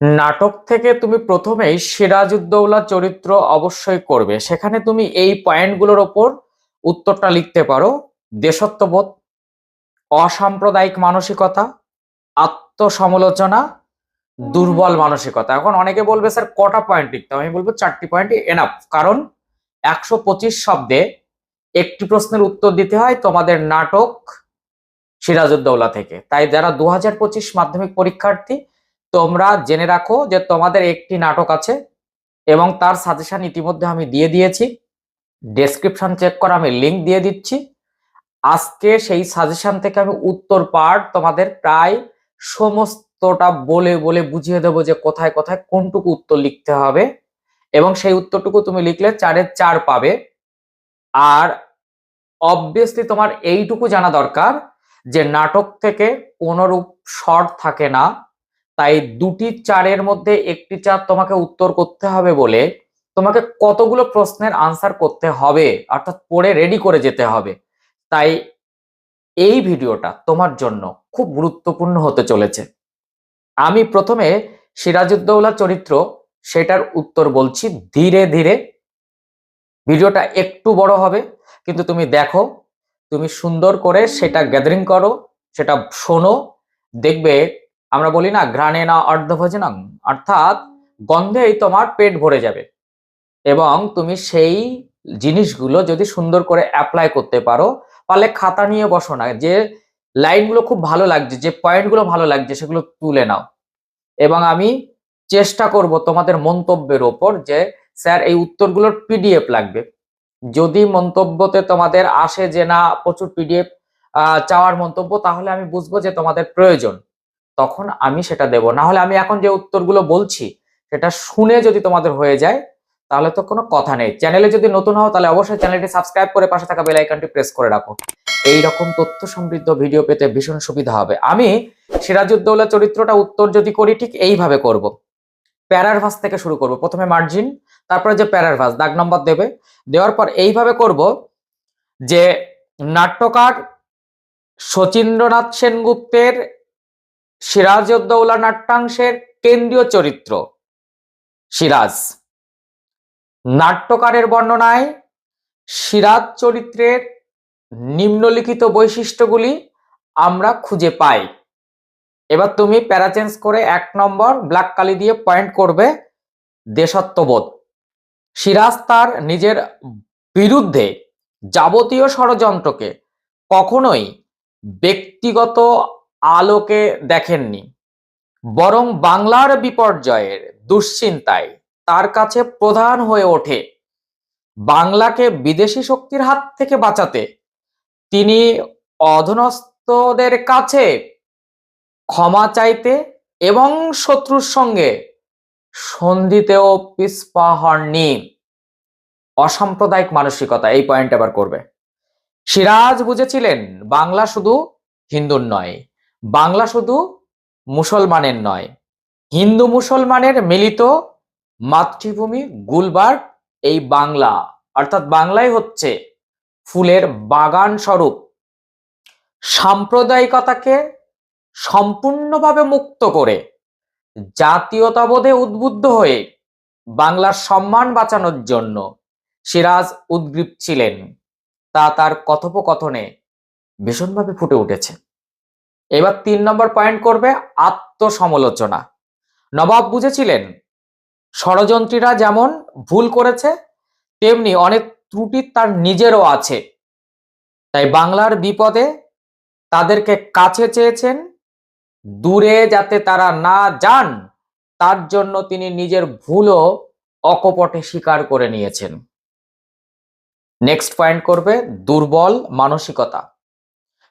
নাটক থেকে তুমি প্রথমেই সিরাজউদ্দৌলা চরিত্র অবশ্যই করবে। সেখানে তুমি এই পয়েন্টগুলোর ওপর উত্তরটা লিখতে পারো। দেশত্ববোধ, অসাম্প্রদায়িক মানসিকতা, আত্মসমালোচনা, দুর্বল মানসিকতা। এখন অনেকে বলবে, স্যার, কটা পয়েন্ট লিখতে আমি বলব, চারটি পয়েন্ট এনাফ কারণ একশো পঁচিশ শব্দে একটি প্রশ্নের উত্তর দিতে হয় তোমাদের নাটক সিরাজউদ্দৌলা থেকে। তাই যারা দু হাজার পঁচিশ মাধ্যমিক পরীক্ষার্থী তোমরা জেনে রাখো যে তোমাদের একটি নাটক আছে এবং তার সাজেশন ইতিমধ্যে আমি দিয়ে দিয়েছি। ডেসক্রিপশন চেক করা আমি লিংক দিয়ে দিচ্ছি। আজকে সেই সাজেশন থেকে আমি উত্তর পার্ট তোমাদের প্রায় সমস্তটা বলে বলে বুঝিয়ে দেবো যে কোথায় কোথায় কোনটুকু উত্তর লিখতে হবে। এবং সেই উত্তরটুকু তুমি লিখলে চারের চার পাবে। আর অবভিয়াসলি তোমার এইটুকু জানা দরকার যে নাটক থেকে কোনরূপ শর্ট থাকে না। তাই দুটি চারের মধ্যে একটি চার তোমাকে উত্তর করতে হবে বলে তোমাকে কতগুলো প্রশ্নের আনসার করতে হবে, অর্থাৎ পড়ে রেডি করে যেতে হবে। তাই এই ভিডিওটা তোমার জন্য খুব গুরুত্বপূর্ণ হতে চলেছে। আমি প্রথমে সিরাজউদ্দৌলা চরিত্র, সেটার উত্তর বলছি ধীরে ধীরে। ভিডিওটা একটু বড় হবে, কিন্তু তুমি দেখো, তুমি সুন্দর করে সেটা গ্যাদারিং করো, সেটা শোনো, দেখবে আমরা বলি না ঘ্রাণে না অর্ধভোজনম অর্থাৎ গন্ধেই তোমার পেট ভরে যাবে। এবং তুমি সেই জিনিসগুলো যদি সুন্দর করে অ্যাপ্লাই করতে পারো পারলে খাতা নিয়ে বসো না, যে লাইনগুলো খুব ভালো লাগছে, যে পয়েন্টগুলো ভালো লাগছে, সেগুলো তুলে নাও। এবং আমি চেষ্টা করব তোমাদের মন্তব্যের ওপর যে, স্যার, এই উত্তরগুলোর পিডিএফ লাগবে। যদি মন্তব্যতে তোমাদের আসে যে, না, প্রচুর পিডিএফ চাওয়ার মন্তব্য, তাহলে আমি বুঝব যে তোমাদের প্রয়োজন। তখন আমি সেটা দেব। না হলে আমি এখন যে উত্তরগুলো বলছি, সেটা শুনে যদি তোমাদের হয়ে যায়, তাহলে তো কোনো কথা নেই। চ্যানেলে যদি নতুন হও, তাহলে অবশ্যই চ্যানেলটি সাবস্ক্রাইব করে পাশে থাকা বেল আইকনটি প্রেস করে রাখো। এই রকম তথ্য সমৃদ্ধ ভিডিও পেতে ভীষণ সুবিধা হবে। আমি সিরাজউদ্দৌলা চরিত্রটা উত্তর যদি করি, ঠিক এইভাবে করব। প্যারার ভাস থেকে শুরু করব। প্রথমে মার্জিন, তারপরে যে প্যারার ভাস দাগ নম্বর দেবে। দেওয়ার পর এইভাবে করব যে নাট্যকার শচীন্দ্রনাথ সেনগুপ্তের সিরাজউদ্দৌলা নাট্যাংশের কেন্দ্রীয় চরিত্র, সিরাজ। নাট্যকারের বর্ণনায় সিরাজ চরিত্রের নিম্নলিখিত বৈশিষ্ট্যগুলি আমরা খুঁজে পাই। এবার তুমি প্যারাচেঞ্জ করে এক নম্বর ব্ল্যাক কালি দিয়ে পয়েন্ট করবে দেশত্ববোধ সিরাজ তার নিজের বিরুদ্ধে যাবতীয় ষড়যন্ত্রকে কখনোই ব্যক্তিগত আলোকে দেখেননি। বরং বাংলার বিপর্যয়ের দুশ্চিন্তায় তার কাছে প্রধান হয়ে ওঠে, বাংলাকে বিদেশি শক্তির হাত থেকে বাঁচাতে। তিনি অধনস্থদের কাছে ক্ষমা চাইতে এবং শত্রুর সঙ্গে সন্ধিতেও পিসপা হননি। অসাম্প্রদায়িক মানসিকতা, এই পয়েন্ট আবার করবে। সিরাজ বুঝেছিলেন, বাংলা শুধু হিন্দুর নয়। বাংলা শুধু মুসলমানের নয়, হিন্দু মুসলমানের মিলিত মাতৃভূমি গুলবার্গ এই বাংলা, অর্থাৎ বাংলাই হচ্ছে ফুলের বাগান স্বরূপ। সাম্প্রদায়িকতাকে সম্পূর্ণভাবে মুক্ত করে জাতীয়তাবোধে উদ্বুদ্ধ হয়ে বাংলার সম্মান বাঁচানোর জন্য সিরাজ উদ্গ্রীব ছিলেন। তা তার কথোপকথনে ভীষণভাবে ফুটে উঠেছে। এবার তিন নম্বর পয়েন্ট করবে আত্মসমালোচনা। নবাব বুঝেছিলেন, ষড়যন্ত্রীরা যেমন ভুল করেছে, তেমনি অনেক ত্রুটি তার নিজেরও আছে। তাই বাংলার বিপদে তাদেরকে কাছে চেয়েছেন, দূরে যাতে তারা না যান, তার জন্য তিনি নিজের ভুলও অকপটে স্বীকার করে নিয়েছেন। নেক্সট পয়েন্ট করবে, দুর্বল মানসিকতা।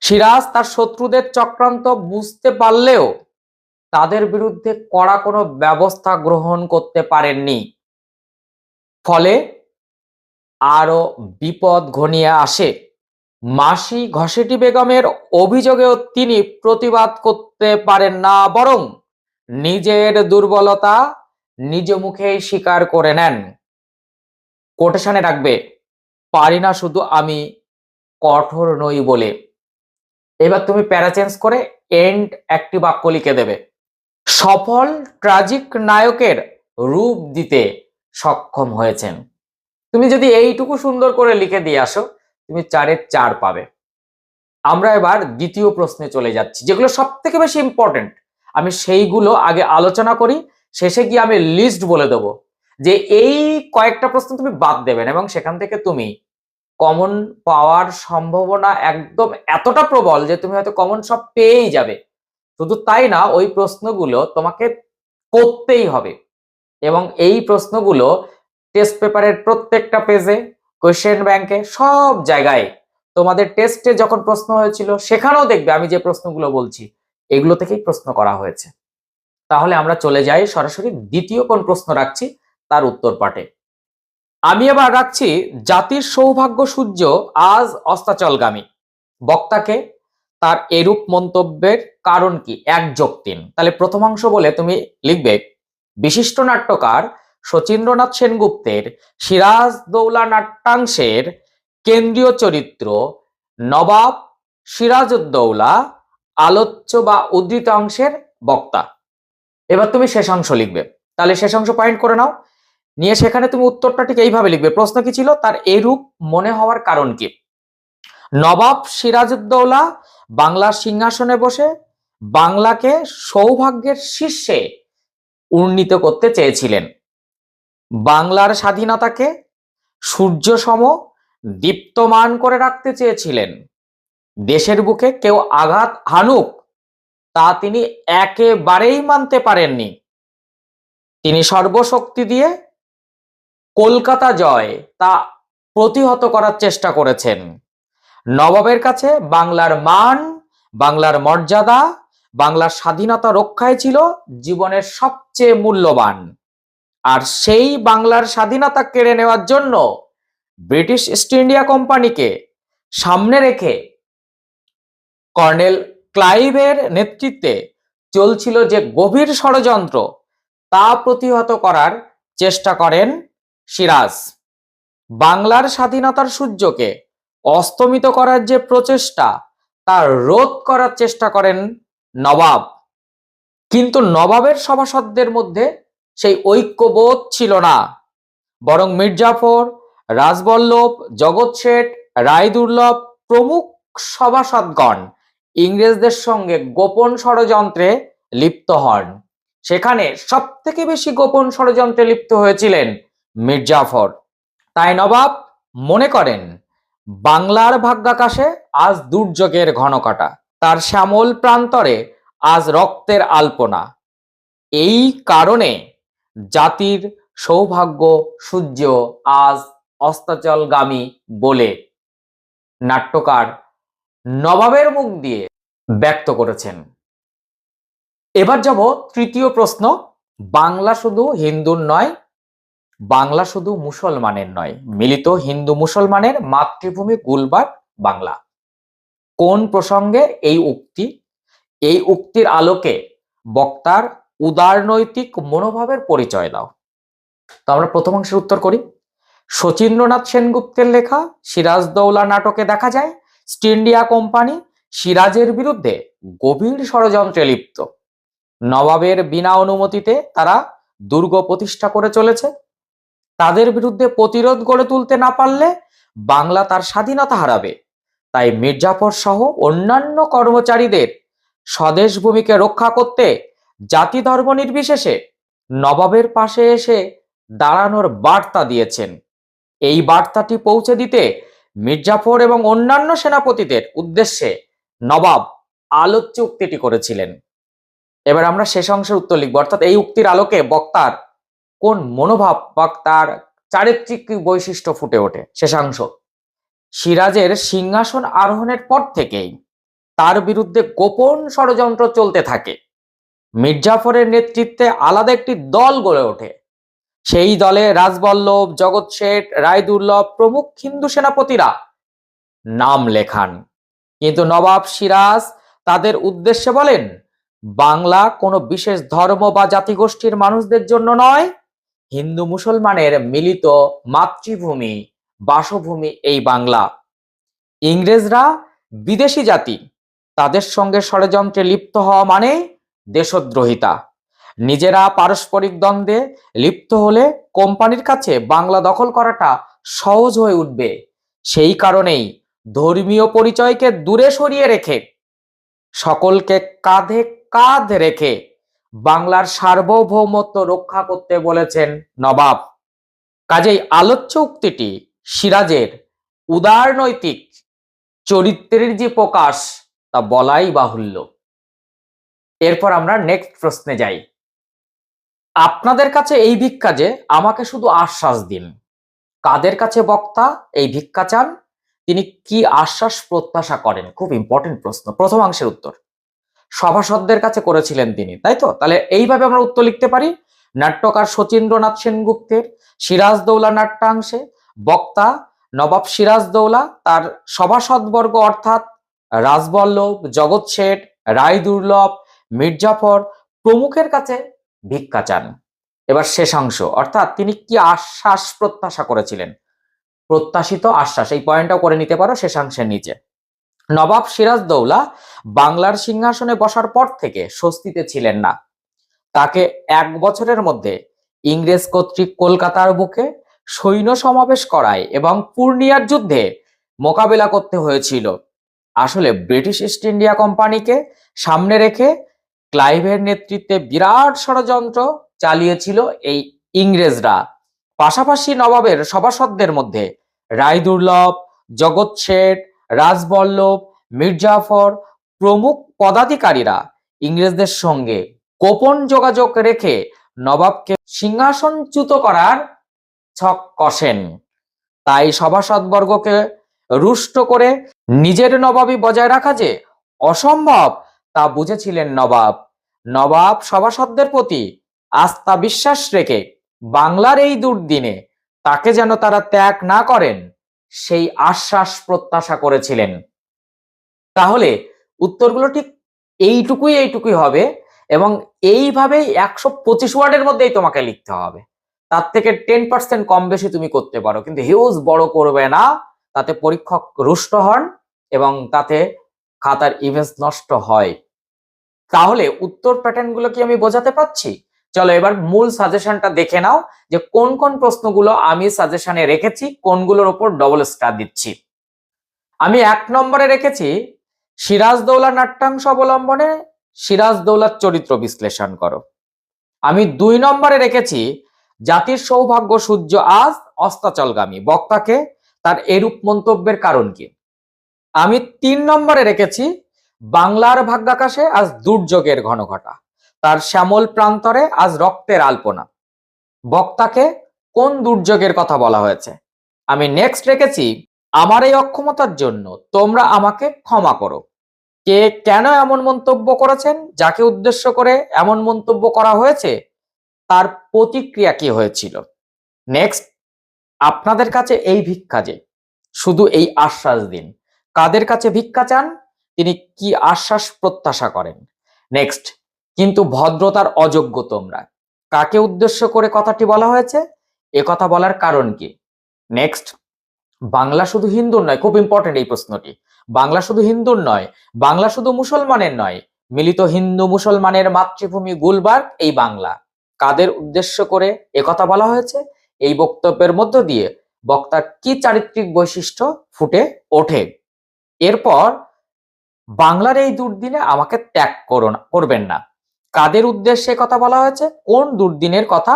সিরাজ তার শত্রুদের চক্রান্ত বুঝতে পারলেও তাদের বিরুদ্ধে কড়া কোনো ব্যবস্থা গ্রহণ করতে পারেননি। ফলে আরও বিপদ ঘনিয়ে আসে। মাসি ঘসেটি বেগমের অভিযোগেও তিনি প্রতিবাদ করতে পারেন না, বরং নিজের দুর্বলতা নিজ মুখেই স্বীকার করে নেন। কোটেশনে রাখবে, পারি না শুধু আমি কঠোর নই বলে। এবার তুমি প্যারা চেঞ্জ করে এন্ড একটি বাক্য লিখে দেবে। সফল ট্রাজিক নায়কের রূপ দিতে সক্ষম হয়েছেন। তুমি যদি এইটুকু সুন্দর করে লিখে দিয়ে আসো, তুমি চারের চার পাবে। আমরা এবার দ্বিতীয় প্রশ্নে চলে যাচ্ছি, যেগুলো সব থেকে বেশি ইম্পর্টেন্ট আমি সেইগুলো আগে আলোচনা করি, শেষে গিয়ে আমি লিস্ট বলে দেবো যে এই কয়েকটা প্রশ্ন তুমি বাদ দেবেন এবং সেখান থেকে তুমি কমন পাওয়ার সম্ভাবনা একদম এতটা প্রবল যে তুমি হয়তো কমন সব পেয়েই যাবে। শুধু তাই না, ওই প্রশ্নগুলো তোমাকে করতেই হবে। এবং এই প্রশ্নগুলো টেস্ট পেপারের প্রত্যেকটা পেজে কোয়েশ্চেন ব্যাংকে সব জায়গায় তোমাদের টেস্টে যখন প্রশ্ন হয়েছিল, সেখানেও দেখবে আমি যে প্রশ্নগুলো বলছি, এগুলো থেকেই প্রশ্ন করা হয়েছে। তাহলে আমরা চলে যাই, সরাসরি দ্বিতীয় কোন প্রশ্ন রাখছি, তার উত্তর পাঠে আমি এবার রাখছি জাতির সৌভাগ্য সূর্য আজ অস্তাচলগামী। বক্তাকে তার এরূপ মন্তব্যের কারণ কি? এক যোগ তিন। তাহলে প্রথমাংশ বলে তুমি লিখবে, বিশিষ্ট নাট্যকার শচীন্দ্রনাথ সেনগুপ্তের সিরাজ দৌলা নাট্যাংশের কেন্দ্রীয় চরিত্র নবাব সিরাজউদ্দৌলা আলোচ্য বা উদ্ধৃত অংশের বক্তা। এবার তুমি শেষাংশ লিখবে। তাহলে শেষাংশ পয়েন্ট করে নাও। নিয়ে সেখানে তুমি উত্তরটা ঠিক এইভাবে লিখবে। প্রশ্ন কি ছিল? তার এরূপ মনে হওয়ার কারণ কি? নবাব সিরাজউদ্দৌলা বাংলার সিংহাসনে বসে বাংলাকে সৌভাগ্যের শীর্ষে উন্নীত করতে চেয়েছিলেন। বাংলার স্বাধীনতাকে সূর্য সম দীপ্তমান করে রাখতে চেয়েছিলেন। দেশের বুকে কেউ আঘাত হানুক তা তিনি একেবারেই মানতে পারেননি। তিনি সর্বশক্তি দিয়ে কলকাতা জয় তা প্রতিহত করার চেষ্টা করেছেন। নবাবের কাছে বাংলার মান, বাংলার মর্যাদা, বাংলার স্বাধীনতা রক্ষায় ছিল জীবনের সবচেয়ে মূল্যবান। আর সেই বাংলার স্বাধীনতা কেড়ে নেওয়ার জন্য ব্রিটিশ ইস্ট ইন্ডিয়া কোম্পানিকে সামনে রেখে কর্নেল ক্লাইভের নেতৃত্বে চলছিল যে গভীর ষড়যন্ত্র, তা প্রতিহত করার চেষ্টা করেন সিরাজ। বাংলার স্বাধীনতার সূর্যকে অস্তমিত করার যে প্রচেষ্টা, তা রোধ করার চেষ্টা করেন নবাব। কিন্তু নবাবের সভাসদদের মধ্যে সেই ঐক্যবোধ ছিল না। বরং মির্জাফর, রাজবল্লভ, জগৎ শেঠ, রায়দুর্লভ প্রমুখ সভাসদগণ ইংরেজদের সঙ্গে গোপন ষড়যন্ত্রে লিপ্ত হন। সেখানে সব থেকে বেশি গোপন ষড়যন্ত্রে লিপ্ত হয়েছিলেন মির্জাফর। তাই নবাব, মনে করেন, বাংলার ভাগ্যাকাশে আজ দুর্যোগের ঘনকাটা। তার শ্যামল প্রান্তরে আজ রক্তের আলপনা। এই কারণে জাতির সৌভাগ্য সূর্য আজ অস্তাচলগামী বলে নাট্যকার নবাবের মুখ দিয়ে ব্যক্ত করেছেন। এবার যাব তৃতীয় প্রশ্ন, বাংলা শুধু হিন্দুর নয় বাংলা শুধু মুসলমানের নয়, মিলিত হিন্দু মুসলমানের মাতৃভূমি গুলবার, বাংলা। কোন প্রসঙ্গে এই উক্তি? এই উক্তির আলোকে বক্তার উদারনৈতিক মনোভাবের পরিচয় দাও। তো আমরা প্রথম অংশের উত্তর করি। শচীন্দ্রনাথ সেনগুপ্তের লেখা সিরাজদৌলা নাটকে দেখা যায়, ইস্ট ইন্ডিয়া কোম্পানি সিরাজের বিরুদ্ধে গভীর ষড়যন্ত্রে লিপ্ত। নবাবের বিনা অনুমতিতে তারা দুর্গ প্রতিষ্ঠা করে চলেছে। তাদের বিরুদ্ধে প্রতিরোধ গড়ে তুলতে না পারলে বাংলা তার স্বাধীনতা হারাবে। তাই মির্জাফর সহ অন্যান্য কর্মচারীদের স্বদেশ ভূমিকে রক্ষা করতে জাতি ধর্ম নির্বিশেষে নবাবের পাশে এসে দাঁড়ানোর বার্তা দিয়েছেন। এই বার্তাটি পৌঁছে দিতে মির্জাফর এবং অন্যান্য সেনাপতিদের উদ্দেশ্যে নবাব আলোচ্য উক্তিটি করেছিলেন। এবার আমরা শেষ অংশের উত্তর লিখব, অর্থাৎ এই উক্তির আলোকে বক্তার কোন মনোভাব বা তার চারিত্রিক বৈশিষ্ট্য ফুটে ওঠে? শেষাংশ। সিরাজের সিংহাসন আরোহণের পর থেকেই তার বিরুদ্ধে গোপন ষড়যন্ত্র চলতে থাকে। মির্জাফরের নেতৃত্বে আলাদা একটি দল গড়ে ওঠে। সেই দলে রাজবল্লভ, জগৎ শেঠ, রায়দুর্লভ প্রমুখ হিন্দু সেনাপতিরা নাম লেখান। কিন্তু নবাব সিরাজ তাদের উদ্দেশ্যে বলেন, বাংলা কোনো বিশেষ ধর্ম বা জাতিগোষ্ঠীর মানুষদের জন্য নয় হিন্দু মুসলমানের মিলিত মাতৃভূমি, বাসভূমি এই বাংলা। ইংরেজরা বিদেশি জাতি, তাদের সঙ্গে ষড়যন্ত্রে লিপ্ত হওয়া মানে দেশদ্রোহিতা। নিজেরা পারস্পরিক দ্বন্দ্বে লিপ্ত হলে কোম্পানির কাছে বাংলা দখল করাটা সহজ হয়ে উঠবে। সেই কারণেই ধর্মীয় পরিচয়কে দূরে সরিয়ে রেখে, সকলকে কাঁধে কাঁধ রেখে বাংলার সার্বভৌমত্ব রক্ষা করতে বলেছেন নবাব। কাজেই আলোচ্য উক্তিটি সিরাজের উদারনৈতিক চরিত্রের যে প্রকাশ, তা বলাই বাহুল্য। এরপর আমরা নেক্সট প্রশ্নে যাই। আপনাদের কাছে এই ভিক্ষা যে, আমাকে শুধু আশ্বাস দিন। কাদের কাছে বক্তা, এই ভিক্ষা চান? তিনি কি আশ্বাস প্রত্যাশা করেন? খুব ইম্পর্টেন্ট প্রশ্ন। প্রথমাংশের উত্তর। সভাসদদের কাছে করেছিলেন তিনি, তাই তো? তাহলে এইভাবে আমরা উত্তর লিখতে পারি। নাট্যকার শচীন্দ্রনাথ সেনগুপ্তের, সিরাজদৌলা নাট্যাংশে, বক্তা নবাব সিরাজদৌলা, তার সভাসদবর্গ অর্থাৎ রাজবল্লভ, জগৎ শেঠ, রায় দুর্লভ, মির্জাফর প্রমুখের কাছে ভিক্ষা চান। এবার শেষাংশ, অর্থাৎ তিনি কি আশ্বাস প্রত্যাশা করেছিলেন? প্রত্যাশিত আশ্বাস, এই পয়েন্টটাও করে নিতে পারো শেষাংশের নিচে। নবাব সিরাজদৌলা বাংলার সিংহাসনে বসার পর থেকে স্বস্তিতে ছিলেন না। তাকে এক বছরের মধ্যে ইংরেজ কর্তৃক কলকাতার বুকে সৈন্য সমাবেশ করায় এবং পূর্ণিয়ার যুদ্ধে মোকাবেলা করতে হয়েছিল। আসলে ব্রিটিশ ইস্ট ইন্ডিয়া কোম্পানিকে সামনে রেখে ক্লাইভের নেতৃত্বে বিরাট ষড়যন্ত্র চালিয়েছিল এই ইংরেজরা। পাশাপাশি নবাবের সভাসদদের মধ্যে রায় দুর্লভ জগৎ শেঠ রাজবল্লভ মির্জাফর প্রমুখ পদাধিকারীরা ইংরেজদের সঙ্গে গোপন যোগাযোগ রেখে নবাবকে সিংহাসনচ্যুত করার ছক কষেন। তাই সভাসদবর্গকে রুষ্ট করে নিজের নবাবই বজায় রাখা যে অসম্ভব তা বুঝেছিলেন নবাব। নবাব সভাসদদের প্রতি আস্থা বিশ্বাস রেখে বাংলার এই দুর্দিনে তাকে যেন তারা ত্যাগ না করেন সেই আশ্বাস প্রত্যাশা করেছিলেন। তাহলে উত্তরগুলো ঠিক এইটুকুই এইটুকুই হবে এবং এইভাবেই একশো পঁচিশ ওয়ার্ডের মধ্যেই তোমাকে লিখতে হবে। তার থেকে টেন পার্সেন্ট কম বেশি তুমি করতে পারো। কিন্তু হিউজ বড় করবে না, তাতে পরীক্ষক রুষ্ট হন এবং তাতে খাতার ইমেজ নষ্ট হয়। তাহলে উত্তর প্যাটার্নগুলো কি আমি বোঝাতে পারছি? চলো এবার মূল সাজেশনটা দেখে নাও যে কোন কোন প্রশ্নগুলো আমি সাজেশনে রেখেছি, কোনগুলোর ওপর ডবল স্টার দিচ্ছি। আমি এক নম্বরে রেখেছি, সিরাজদৌলা নাট্যাংশ অবলম্বনে সিরাজদৌলার চরিত্র বিশ্লেষণ করো। আমি দুই নম্বরে রেখেছি, জাতির সৌভাগ্য সূর্য আজ অস্তাচলগামী, বক্তাকে তার এরূপ মন্তব্যের কারণ কি? আমি তিন নম্বরে রেখেছি, বাংলার ভাগ্যাকাশে আজ দুর্যোগের ঘন ঘটা তার শ্যামল প্রান্তরে আজ রক্তের আলপনা। বক্তাকে কোন দুর্যোগের কথা বলা হয়েছে? আমি নেক্সট রেখেছি, আমার এই অক্ষমতার জন্য তোমরা আমাকে ক্ষমা করো। কে কেন এমন মন্তব্য করেছেন? যাকে উদ্দেশ্য করে এমন মন্তব্য করা হয়েছে? তার প্রতিক্রিয়া কি হয়েছিল? নেক্সট আপনাদের কাছে এই ভিক্ষা যে, শুধু এই আশ্বাস দিন। কাদের কাছে ভিক্ষা চান? তিনি কি আশ্বাস প্রত্যাশা করেন? নেক্সট কিন্তু ভদ্রতার অযোগ্য তোমরা। কাকে উদ্দেশ্য করে কথাটি বলা হয়েছে? এ কথা বলার কারণ কি? নেক্সট বাংলা শুধু হিন্দুর নয়, খুব ইম্পর্টেন্ট এই প্রশ্নটি। বাংলা শুধু হিন্দুর নয়, বাংলা শুধু মুসলমানের নয়, মিলিত হিন্দু মুসলমানের মাতৃভূমি গুলবার্গ, এই বাংলা। কাদের উদ্দেশ্য করে এ কথা বলা হয়েছে? এই বক্তব্যের মধ্য দিয়ে বক্তার কি চারিত্রিক বৈশিষ্ট্য ফুটে ওঠে? এরপর, বাংলার এই দুর্দিনে আমাকে ত্যাগ করো করবেন না। কাদের উদ্দেশ্যে কথা বলা হয়েছে? কোন দুর্দিনের কথা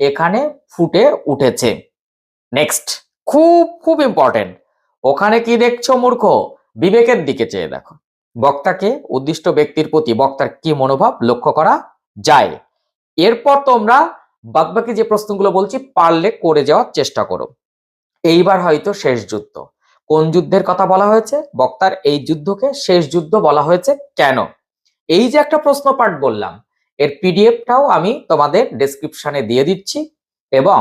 এখানে ফুটে উঠেছে? নেক্সট খুব খুব ইম্পর্টেন্ট ওখানে কি দেখছ মূর্খ? বিবেকের দিকে চেয়ে দেখো। বক্তাকে, উদ্দিষ্ট ব্যক্তির প্রতি বক্তার কি মনোভাব লক্ষ্য করা যায়? এরপর তোমরা বাদবাকি যে প্রশ্নগুলো বলছি, পারলে করে যাওয়ার চেষ্টা করো। এইবার হয়তো শেষ যুদ্ধ। কোন যুদ্ধের কথা বলা হয়েছে? বক্তার এই যুদ্ধকে শেষ যুদ্ধ বলা হয়েছে কেন? এই যে একটা প্রশ্ন পাঠ বললাম, এর পিডিএফটাও আমি তোমাদের ডেসক্রিপশনে দিয়ে দিচ্ছি এবং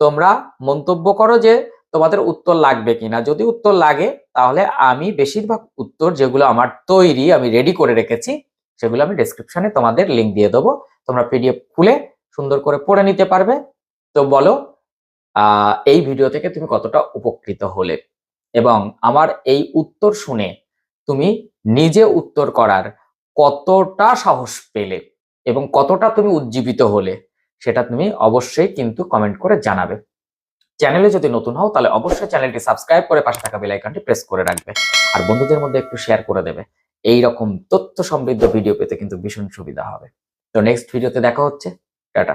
তোমরা মন্তব্য করো যে তোমাদের উত্তর লাগবে কিনা। যদি উত্তর লাগে, তাহলে আমি বেশিরভাগ উত্তর যেগুলো আমার তৈরি, আমি রেডি করে রেখেছি, সেগুলো আমি ডেসক্রিপশনে তোমাদের লিঙ্ক দিয়ে দেবো। তোমরা পিডিএফ খুলে সুন্দর করে পড়ে নিতে পারবে। তো বলো এই ভিডিও থেকে তুমি কতটা উপকৃত হলে? এবং আমার এই উত্তর শুনে তুমি নিজে উত্তর করার কতটা সাহস পেলে এবং কতটা তুমি উজ্জীবিত হলে সেটা তুমি অবশ্যই কিন্তু কমেন্ট করে জানাবে। চ্যানেলে যদি নতুন হও তাহলে অবশ্যই চ্যানেলটি সাবস্ক্রাইব করে পাশে থাকা বেল আইকনটি প্রেস করে রাখবে আর বন্ধুদের মধ্যে একটু শেয়ার করে দেবে। এই রকম তথ্য সমৃদ্ধ ভিডিও পেতে কিন্তু ভীষণ সুবিধা হবে। তো নেক্সট ভিডিওতে দেখা হচ্ছে। টাটা।